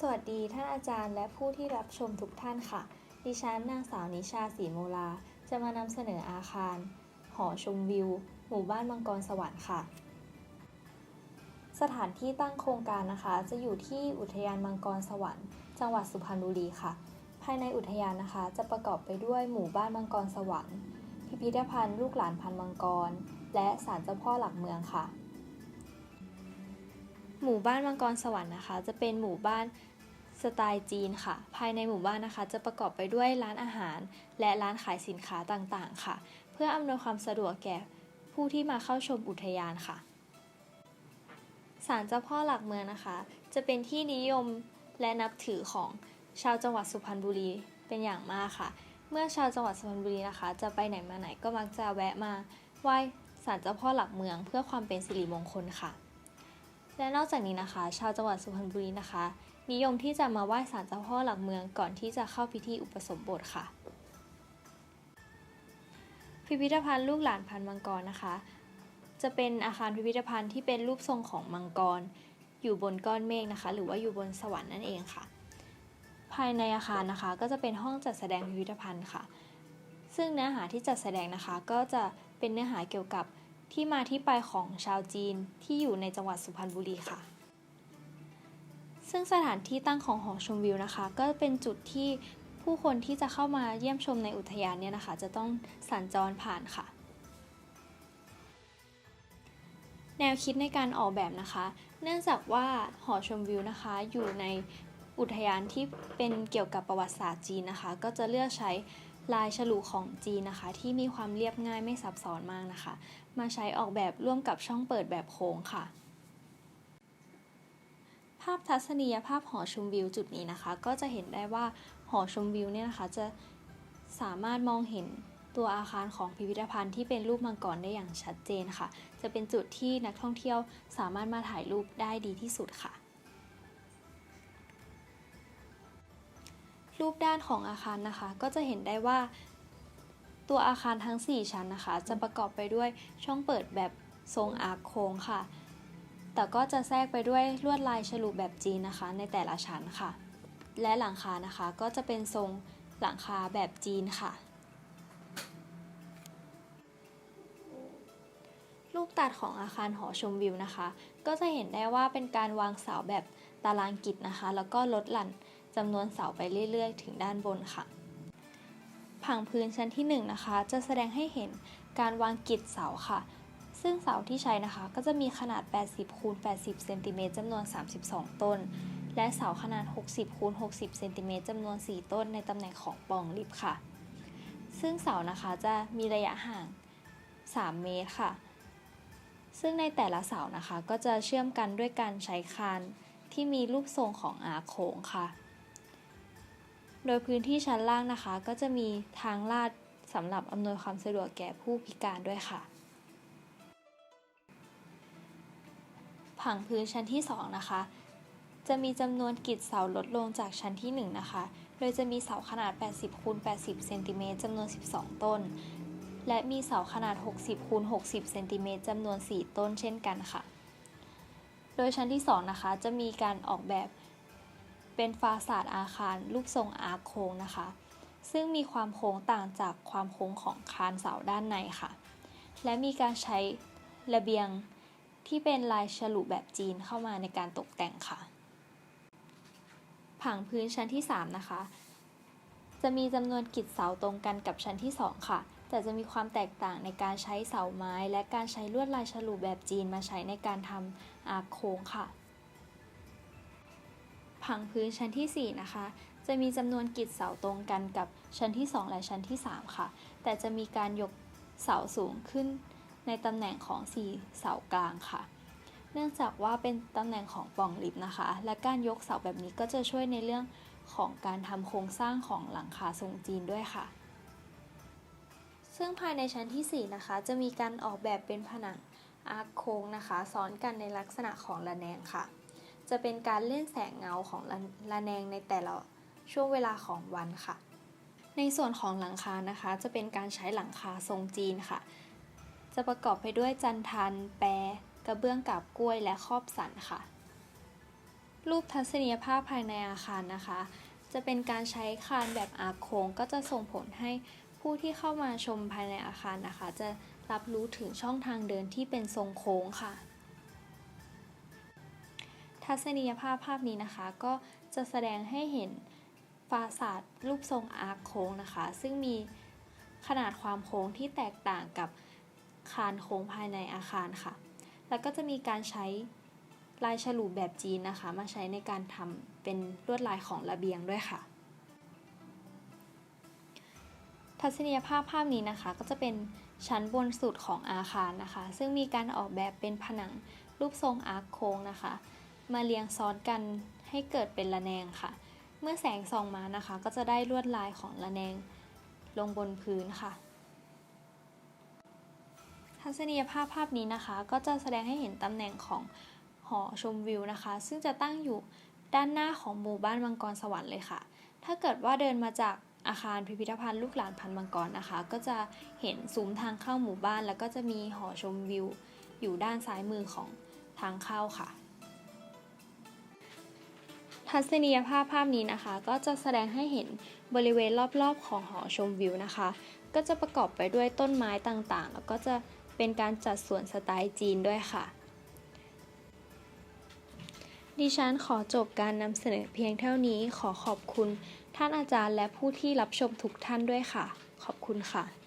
สวัสดีท่านอาจารย์และผู้ที่รับชมทุกท่านค่ะ ดิฉันนางสาวนิชาศรีโมลา จะมานำเสนออาคาร หอชมวิว หมู่บ้านมังกรสวรรค์ค่ะ สถานที่ตั้งโครงการนะคะ จะอยู่ที่อุทยานมังกรสวรรค์ จังหวัดสุพรรณบุรีค่ะ ภายในอุทยานนะคะ จะประกอบไปด้วยหมู่บ้านมังกรสวรรค์ พิพิธภัณฑ์ลูกหลานพันมังกร และศาลเจ้าพ่อหลักเมืองค่ะ หมู่บ้านมังกรสวรรค์นะคะ จะเป็นหมู่บ้านสไตล์จีนค่ะ ภายในหมู่บ้านนะคะ จะประกอบไปด้วยร้านอาหาร และร้านขายสินค้าต่างๆ ค่ะ เพื่ออำนวยความสะดวกแก่ผู้ที่มาเข้าชมอุทยานค่ะศาลเจ้าพ่อหลักเมืองนะคะ จะเป็นที่นิยมและนับถือของชาวจังหวัดสุพรรณบุรีเป็นอย่างมากค่ะ เมื่อชาวจังหวัดสุพรรณบุรีนะคะ จะไปไหนมาไหนก็มักจะแวะมาไหว้ศาลเจ้าพ่อหลักเมือง เพื่อความเป็นสิริมงคลค่ะ และนอกจากนี้นะคะ ชาวจังหวัดสุพรรณบุรีนะคะ นิยมที่จะมาไหว้ศาลเจ้าพ่อหลักเมืองก่อนที่จะเข้าพิธีอุปสมบทค่ะ พิพิธภัณฑ์ลูกหลานพันมังกรนะคะ จะเป็นอาคารพิพิธภัณฑ์ที่เป็นรูปทรงของมังกร อยู่บนก้อนเมฆนะคะ หรือว่าอยู่บนสวรรค์นั่นเองค่ะ ภายในอาคารนะคะก็จะเป็นห้องจัดแสดงพิพิธภัณฑ์ค่ะ ซึ่งเนื้อหาที่จัดแสดงนะคะก็จะเป็นเนื้อหาเกี่ยวกับ ที่มาที่ไปของชาวจีนที่อยู่ในจังหวัดสุพรรณบุรีค่ะ ซึ่งสถานที่ตั้งของหอชมวิวนะคะ ก็เป็นจุดที่ผู้คนที่จะเข้ามาเยี่ยมชมในอุทยานเนี่ยนะคะ จะต้องสัญจรผ่านค่ะ แนวคิดในการออกแบบนะคะ เนื่องจากว่าหอชมวิวนะคะ อยู่ในอุทยานที่เป็นเกี่ยวกับประวัติศาสตร์จีนนะคะ ก็จะเลือกใช้ ลายฉลุของจีนนะคะ ที่มีความเรียบง่ายไม่ซับซ้อนมากนะคะ มาใช้ออกแบบร่วมกับช่องเปิดแบบโค้งค่ะ ภาพทัศนียภาพหอชมวิวจุดนี้นะคะ ก็จะเห็นได้ว่าหอชมวิวเนี่ยนะคะจะสามารถมองเห็นตัวอาคารของพิพิธภัณฑ์ที่เป็นรูปมังกรได้อย่างชัดเจนค่ะ จะเป็นจุดที่นักท่องเที่ยวสามารถมาถ่ายรูปได้ดีที่สุดค่ะ รูปด้านของอาคารนะคะ ก็จะเห็นได้ว่า ตัวอาคารทั้ง 4 ชั้นนะคะ จะประกอบไปด้วยช่องเปิดแบบทรงอาร์คโค้งค่ะ แต่ก็จะแทรกไปด้วยลวดลายฉลุแบบจีนนะคะ ในแต่ละชั้นค่ะ และหลังคานะคะก็จะเป็นทรงหลังคาแบบจีนค่ะรูปตัดของอาคารหอชมวิวนะคะ ก็จะเห็นได้ว่าเป็นการวางเสาแบบตารางกิจนะคะ แล้วก็ลดหลั่น จำนวนเสาไปเรื่อยๆ ถึงด้านบนค่ะ ผังพื้นชั้นที่1นะคะ จะแสดงให้เห็นการวางกิจเสาค่ะ ซึ่งเสาที่ใช้นะคะ ก็จะมีขนาด 80คูณ80เซนติเมตรจำนวน 32 ต้น และเสาขนาด 60คูณ60เซนติเมตรจำนวน 4 ต้นในตำแหน่งของปล่องลิฟต์ค่ะ ซึ่งเสานะคะจะมีระยะห่าง 3 เมตรค่ะซึ่งในแต่ละเสานะคะก็จะเชื่อมกันด้วยการใช้คานที่มีรูปทรงของอาโค้งค่ะ โดยพื้นที่ชั้นล่างนะคะ ก็จะมีทางลาดสำหรับอำนวยความสะดวกแก่ผู้พิการด้วยค่ะ ผังพื้นชั้นที่ 2 นะคะ จะมีจำนวนกิจเสาลดลงจากชั้นที่ 1 นะคะ โดยจะมีเสาขนาด 80คูณ80เซนติเมตรจำนวน 12 ต้น และมีเสาขนาด 60คูณ60เซนติเมตรจำนวน 4 ต้นเช่นกันค่ะ โดยชั้นที่ 2 นะคะ จะมีการออกแบบ เป็นฟาสาดอาคารรูปทรงอาร์โค้งนะคะ ซึ่งมีความโค้งต่างจากความโค้งของคานเสาด้านในค่ะ และมีการใช้ระเบียงที่เป็นลายฉลุแบบจีนเข้ามาในการตกแต่งค่ะ ผังพื้นชั้นที่ 3 นะคะ จะมีจำนวนกิจเสาตรงกันกับชั้นที่ 2 ค่ะ แต่จะมีความแตกต่างในการใช้เสาไม้ และการใช้ลวดลายฉลุแบบจีนมาใช้ในการทำอาโค้งค่ะ ผังพื้นชั้นที่ 4 นะคะ จะมีจำนวนกิจเสาตรงกันกับชั้นที่ 2 และชั้นที่ 3 ค่ะ แต่จะมีการยกเสาสูงขึ้นในตำแหน่งของ 4 เสากลางค่ะ เนื่องจากว่าเป็นตำแหน่งของปล่องลิฟต์นะคะ และการยกเสาแบบนี้ก็จะช่วยในเรื่องของการทำโครงสร้างของหลังคาทรงจีนด้วยค่ะ ซึ่งภายในชั้นที่ 4 นะคะ จะมีการออกแบบเป็นผนังอาร์คโค้งนะคะ ซ้อนกันในลักษณะของระแนงค่ะ จะเป็นการเล่นแสงเงาของระระแนงในแต่ละช่วงเวลาของวันค่ะ ในส่วนของหลังคานะคะ จะเป็นการใช้หลังคาทรงจีนค่ะ จะประกอบไปด้วยจันทัน แปรกระเบื้องกับกล้วยและครอบสันค่ะ รูปทัศนียภาพภายในอาคารนะคะ จะเป็นการใช้คานแบบอาร์โค้งก็จะส่งผลให้ผู้ที่เข้ามาชมภายในอาคารนะคะ จะรับรู้ถึงช่องทางเดินที่เป็นทรงโค้งค่ะ ทัศนียภาพภาพนี้นะคะ ก็จะแสดงให้เห็นฟาสาดรูปทรงอาร์คโค้งนะคะ ซึ่งมีขนาดความโค้งที่แตกต่างกับคานโค้งภายในอาคารค่ะ แล้วก็จะมีการใช้ลายฉลุแบบจีนนะคะ มาใช้ในการทำเป็นลวดลายของระเบียงด้วยค่ะ ทัศนียภาพภาพนี้นะคะ ก็จะเป็นชั้นบนสุดของอาคารนะคะ ซึ่งมีการออกแบบเป็นผนังรูปทรงอาร์คโค้งนะคะ มาเรียงซ้อนกันให้เกิดเป็นระแนงค่ะ เมื่อแสงส่องมานะคะ ก็จะได้ลวดลายของระแนงลงบนพื้นค่ะ ทัศนียภาพภาพนี้นะคะ ก็จะแสดงให้เห็นตำแหน่งของหอชมวิวนะคะ ซึ่งจะตั้งอยู่ด้านหน้าของหมู่บ้านมังกรสวรรค์เลยค่ะ ถ้าเกิดว่าเดินมาจากอาคารพิพิธภัณฑ์ลูกหลานพันมังกรนะคะ ก็จะเห็นซุ้มทางเข้าหมู่บ้าน แล้วก็จะมีหอชมวิว อยู่ด้านซ้ายมือของทางเข้าค่ะ ทัศนียภาพภาพนี้นะคะ ก็จะแสดงให้เห็นบริเวณรอบๆ ของหอชมวิวนะคะ ก็จะประกอบไปด้วยต้นไม้ต่างๆ แล้วก็จะเป็นการจัดสวนสไตล์จีนด้วยค่ะ ดิฉันขอจบการนำเสนอเพียงเท่านี้ขอขอบคุณ ท่านอาจารย์และผู้ที่รับชมทุกท่านด้วยค่ะ ขอบคุณค่ะ